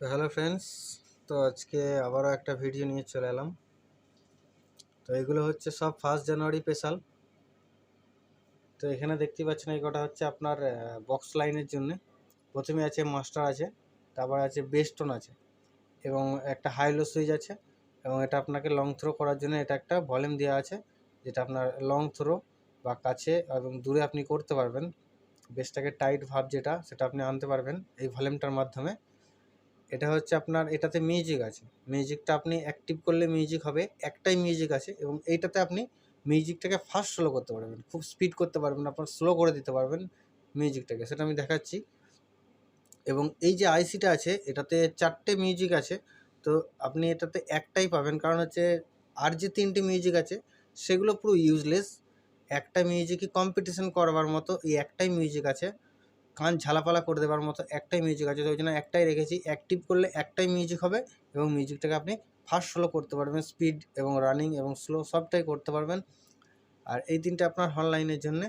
তো hello friends, তো আজকে আবারও একটা ভিডিও নিয়ে চলে এলাম। তো এগুলো হচ্ছে সব ফার্স্ট জানুয়ারি স্পেশাল তো এখানে দেখতে পাচ্ছেন এই কটা হচ্ছে আপনার বক্স লাইনের জন্য। প্রথমে আছে মাস্টার আছে, তারপর আছে বেস্টন আছে এবং একটা হাইলো সুইচ আছে এবং এটা আপনাকে লং থ্রো করার জন্য এটা একটা ভলিউম দেওয়া আছে যেটা আপনার লং থ্রো বা কাছে এবং দূরে আপনি করতে পারবেন। বেসটাকে টাইট ভাব যেটা, সেটা আপনি আনতে পারবেন এই ভলিউমটার মাধ্যমে। এটা হচ্ছে আপনার, এটাতে মিউজিক আছে। মিউজিকটা আপনি অ্যাক্টিভ করলে মিউজিক হবে, একটাই মিউজিক আছে এবং এইটাতে আপনি মিউজিকটাকে ফাস্ট স্লো করতে পারবেন, খুব স্পিড করতে পারবেন, আপনার স্লো করে দিতে পারবেন মিউজিকটাকে সেটা আমি দেখাচ্ছি। এবং এই যে আইসিটা আছে, এটাতে চারটে মিউজিক আছে, তো আপনি এটাতে একটাই পাবেন। কারণ হচ্ছে আর যে তিনটে মিউজিক আছে, সেগুলো পুরো ইউজলেস একটা মিউজিকই কম্পিটিশন করবার মতো এই একটাই মিউজিক আছে। কান ঝালাপালা করে দেওয়ার মতো একটাই মিউজিক আছে, তো ওই জন্য একটাই রেখেছি। অ্যাক্টিভ করলে একটাই মিউজিক হবে এবং মিউজিকটাকে আপনি ফাস্ট স্লো করতে পারবেন। স্পিড এবং রানিং এবং স্লো সবটাই করতে পারবেন। আর এই তিনটে আপনার হল অনলাইনের জন্যে।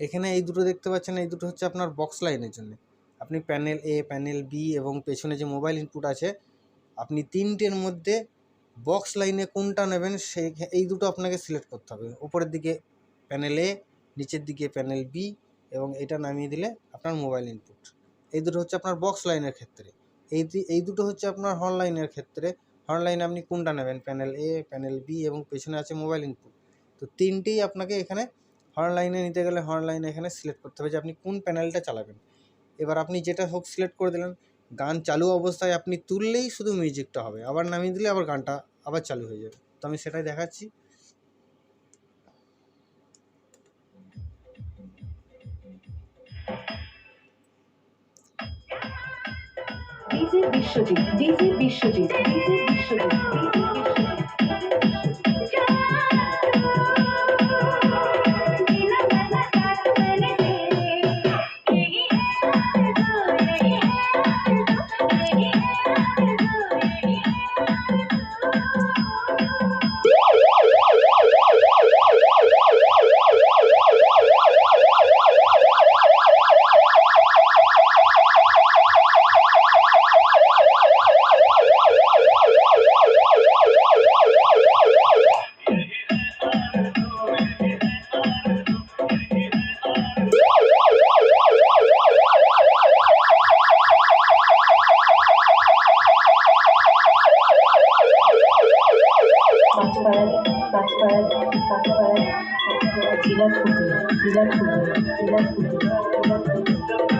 এখানে এই দুটো দেখতে পাচ্ছেন, এই দুটো হচ্ছে আপনার বক্স লাইনের জন্য। আপনি প্যানেল এ প্যানেল বি এবং পেছনে যে মোবাইল ইনপুট আছে, আপনি তিনটের মধ্যে বক্স লাইনে কোনটা নেবেন, সেই, এই দুটো আপনাকে সিলেক্ট করতে হবে। উপরের দিকে প্যানেল এ নিচের দিকে প্যানেল বি এবং এটা নামিয়ে দিলে আপনার মোবাইল ইনপুট এই দুটো হচ্ছে আপনার বক্স লাইনের ক্ষেত্রে। এই এই দুটো হচ্ছে আপনার হর্ন লাইনের ক্ষেত্রে। হর্ন লাইনে আপনি কোনটা নেবেন? প্যানেল এ প্যানেল বি এবং পেছনে আছে মোবাইল ইনপুট তো তিনটেই আপনাকে এখানে হর্ন লাইনে নিতে গেলে হর্ন লাইনে এখানে সিলেক্ট করতে হবে যে আপনি কোন প্যানেলটা চালাবেন। এবার আপনি যেটা হোক সিলেক্ট করে দিলেন। গান চালু অবস্থায় আপনি তুললেই শুধু মিউজিকটা হবে। আবার নামিয়ে দিলে আবার গানটা আবার চালু হয়ে যাবে। তো আমি সেটাই দেখাচ্ছি। DJ Biswajit DJ Biswajit DJ Biswajit কাঁচপাড়ায় কাঁচপাড়ায় কাঁচপাড়ায় কাঁচপাড়ায় জেলা ছুটি জিলা ছুটি জেলা ছুটি জেলা ছুটি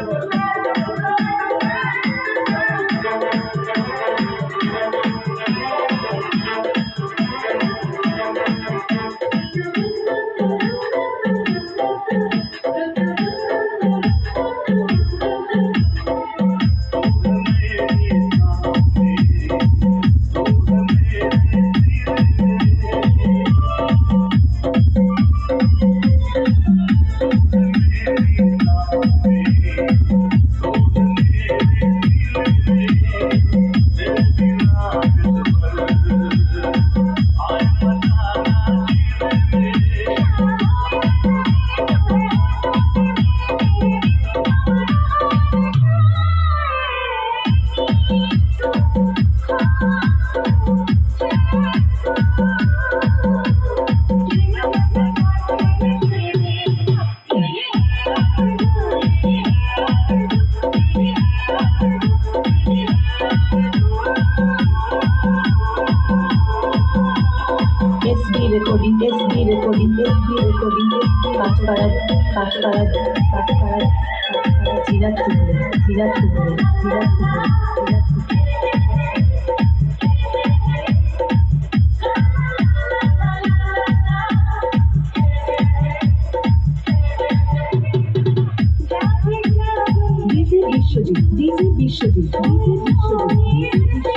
এসডি রেকর্ডিং কাঁচপাড়া কাঁচপাড়া কাঁচপাড়া বিশ্বজিৎ বিশ্বজিৎ বিশ্বজিৎ বিশ্বজিৎ